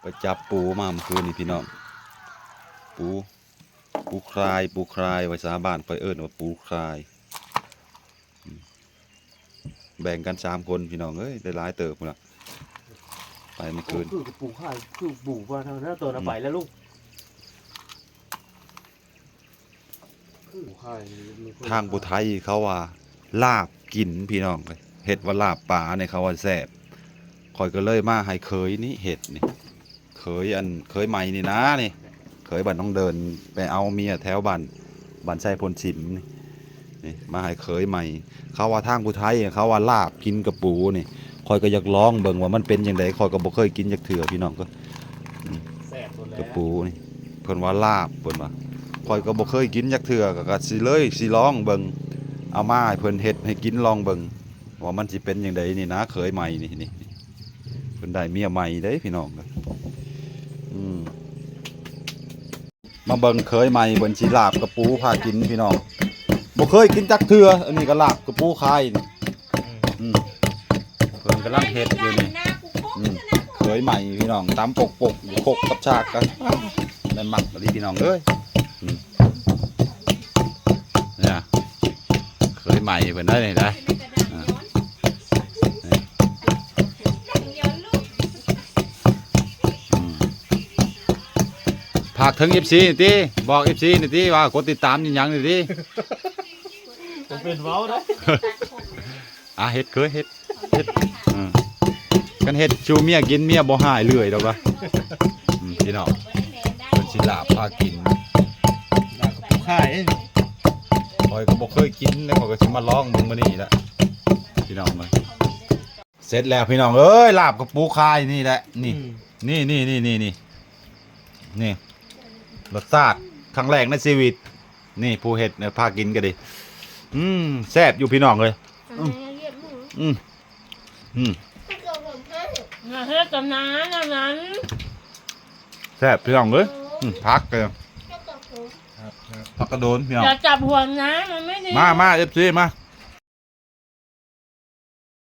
ไปจับปูมาเมื่อคืนนี่พี่น้อง ปู ปูคลาย ปูคลายไว้สาบ้านไปเอิ้นว่าปูคลายอืมแบ่งกันสามคนพี่น้องเอ้ยได้หลายเติบหมดละไปเมื่อคืน คือกระปูข่ายคือบูว่าทางนั้นตัวน่ะไปแล้วลูกคือข่ายมีคนทางบุไทยเขาว่า ลาบกินพี่น้องเลยเห็ดว่าลาบป่าเนี่ยเขาว่าแซ่บคอยก็เลยมาให้เคยนี่เห็ดนี่ เคยอันเคยใหม่นี่นะนี่เคยบ้านต้องเดินไปเอาเมียแถวบ้านบ้านไส้พลชิมนี่นี่มาให้เคยใหม่ เขาว่าทางบุไทยเขาว่าลาบกินกระปูนี่คอยก็อยากลองเบิ่งว่ามันเป็นอยังไงคอยก็บ่เคยกินจักเถื่อพี่น้องก็กระปูนี่เพิ่นว่าลาบเพิ่นว่าคอยก็บ่เคยกินจักเทื่อก็ก็สิเลยสิลองเบิ่งเอามาให้เพิ่นเฮ็ดให้กินลองเบิ่งว่ามันสิเป็นจังไดนี่นะเคยใหม่นี่นี่นี่เพิ่นได้เมียใหม่เด้พี่น้องก็อืม มาเบิ่งเคยใหม่เบิ่นสิลาบกระปูพากินพี่น้องบ่เคยกินจักเทื่ออันนี้ก็ลาบกระปูคายนี่อืมเพิ่นกำลังเฮ็ดอยู่นี่อืมเคยใหม่พี่น้องตามปกปกโคกกับฉากกันได้หมักอะไรพี่น้องเอ้ยอืมเนี่ยเคยใหม่เป็นได้เลยได้ ฝากถึง FC นี่ติบอก FC นี่ติว่ากดติดตามยังยังนี่ติผมเป็นเว้าได้อะเฮ็ดเคยเฮ็ดเฮ็ดอืมกันเฮ็ดชูเมียกินเมียบ่หายเรื่อยดอกวะอืมพี่น้องเป็นสิลาบพากินด่ากระปูข่ายเอ้ยคอยก็บอกเคยกินแล้วข้อยก็สิมาลองมึงมานี่แหละพี่น้องมาเสร็จแล้วพี่น้องเอ้ยลาบกับปูคายนี่แหละนี่ อืมนี่นี่นี่นี่นี่นี่ รสชาติครั้งแรกในชีวิต นี่ผู้เห็ดเนี่ยพากินกันดิอืมแซ่บอยู่พี่น้องเลย อืม อืมอืมมาเฮ็ดกับน้านะนั้นแซ่บพี่น้องเลยอืมพักเลยครับครับพักกระโดนพี่น้องอย่าจับหัวนะมันไม่ดีมามาเอฟซีมา